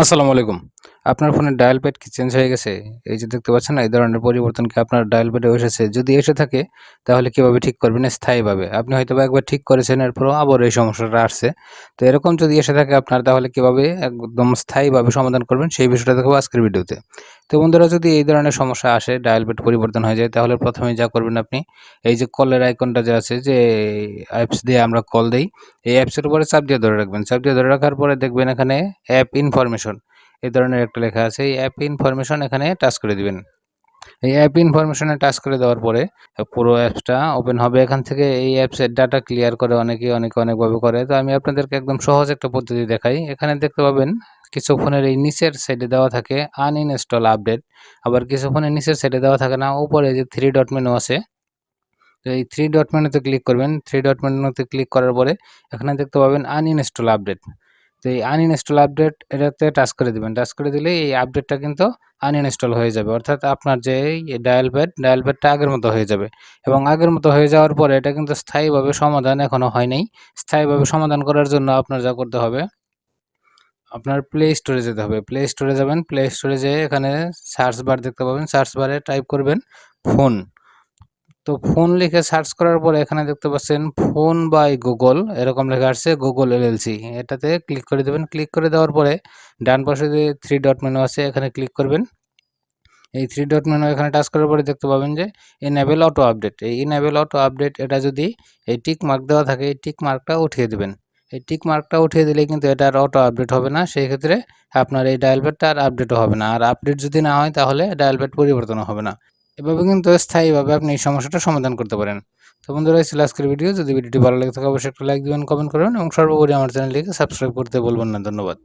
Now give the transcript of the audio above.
আসসালামু আলাইকুম। আপনার ফোনের ডায়াল প্যাড কি চেঞ্জ হয়ে গেছে? এই যে দেখতে পাচ্ছেন না, এই ধরনের পরিবর্তন কি আপনার ডায়াল প্যাডে এসেছে? যদি এসে থাকে, তাহলে কীভাবে ঠিক করবেন স্থায়ীভাবে? আপনি হয়তোবা একবার ঠিক করেছেন, এরপরও আবার এই সমস্যাটা আসছে। তো এরকম যদি এসে থাকে আপনার, তাহলে কীভাবে একদম স্থায়ীভাবে সমাধান করবেন সেই বিষয়টা দেখাবো আজকের ভিডিওতে। তো বন্ধুরা, যদি এই ধরনের সমস্যা আসে ডায়াল প্যাড পরিবর্তন হয়ে যায়, তাহলে প্রথমেই যা করবেন আপনি, এই যে কলের আইকনটা যে আছে, যে অ্যাপস দিয়ে আমরা কল দিই, এই অ্যাপসের উপরে চাপ দিয়ে ধরে রাখবেন। চাপ দিয়ে ধরে রাখার পরে দেখবেন এখানে অ্যাপ ইনফরমেশন এই ধরনের একটা লেখা আছে, এই অ্যাপ ইনফরমেশন এখানে টাচ করে দিবেন। এই অ্যাপ ইনফরমেশনে টাচ করে দেওয়ার পরে পুরো অ্যাপসটা ওপেন হবে। এখান থেকে এই অ্যাপসের ডাটা ক্লিয়ার করে অনেকে অনেকে অনেকভাবে করে। তো আমি আপনাদেরকে একদম সহজ একটা পদ্ধতি দেখাই। এখানে দেখতে পাবেন, কিছু ফোনের এই নিচের সাইডে দেওয়া থাকে আন আনইনস্টল আপডেট আবার কিছু ফোনের নিচের সাইডে দেওয়া থাকে না, উপরে যে থ্রি ডট মেনু আছে। তো এই থ্রি ডট মেনুতে ক্লিক করবেন। থ্রি ডট মেনুতে ক্লিক করার পরে এখানে দেখতে পাবেন আনইনস্টল আপডেট তো এই আনইনস্টল আপডেট এটাতে টাচ করে দিবেন। টাচ করে দিলে এই আপডেটটা কিন্তু আনইনস্টল হয়ে যাবে। অর্থাৎ আপনার যে ডায়াল প্যাড ডায়াল প্যাডটা আগের মতো হয়ে যাবে। এবং আগের মতো হয়ে যাওয়ার পরে এটা কিন্তু স্থায়ীভাবে সমাধান এখনও হয় নাই। স্থায়ীভাবে সমাধান করার জন্য আপনার যা করতে হবে, আপনার প্লে স্টোরে যেতে হবে। প্লে স্টোরে যাবেন। প্লে স্টোরে যেয়ে এখানে সার্চ বার দেখতে পাবেন। সার্চ বারে টাইপ করবেন ফোন তো ফোন লিখে সার্চ করার পরে এখানে দেখতে পাচ্ছেন ফোন বাই গুগল এরকম লেখা আসছে গুগল এলএলসি এটাতে ক্লিক করে দেবেন। ক্লিক করে দেওয়ার পরে ডান পাশে যে থ্রি ডট মেনু আছে, এখানে ক্লিক করবেন। এই থ্রি ডট মেনু এখানে টাচ করার পরে দেখতে পাবেন যে ইনেবেল অটো আপডেট এই ইনেবেল অটো আপডেট এটা যদি এই টিক মার্ক দেওয়া থাকে, এই টিক মার্কটা উঠিয়ে দেবেন। এই টিক মার্কটা উঠিয়ে দিলে কিন্তু এটা আর অটো আপডেট হবে না। সেই ক্ষেত্রে আপনার এই ডায়াল প্যাডটা আর আপডেটও হবে না। আর আপডেট যদি না হয়, তাহলে ডায়াল প্যাড পরিবর্তনও হবে না। এভাবে কিন্তু স্থায়ীভাবে আপনি এই সমস্যাটা সমাধান করতে পারেন। তো বন্ধুরা ছিল আজকের ভিডিও। যদি ভিডিওটি ভালো লাগে থাকে, অবশ্যই একটা লাইক দিবেন, কমেন্ট করবেন এবং সর্বোপরি আমার চ্যানেলটিকে সাবস্ক্রাইব করতে বলবেন না। ধন্যবাদ।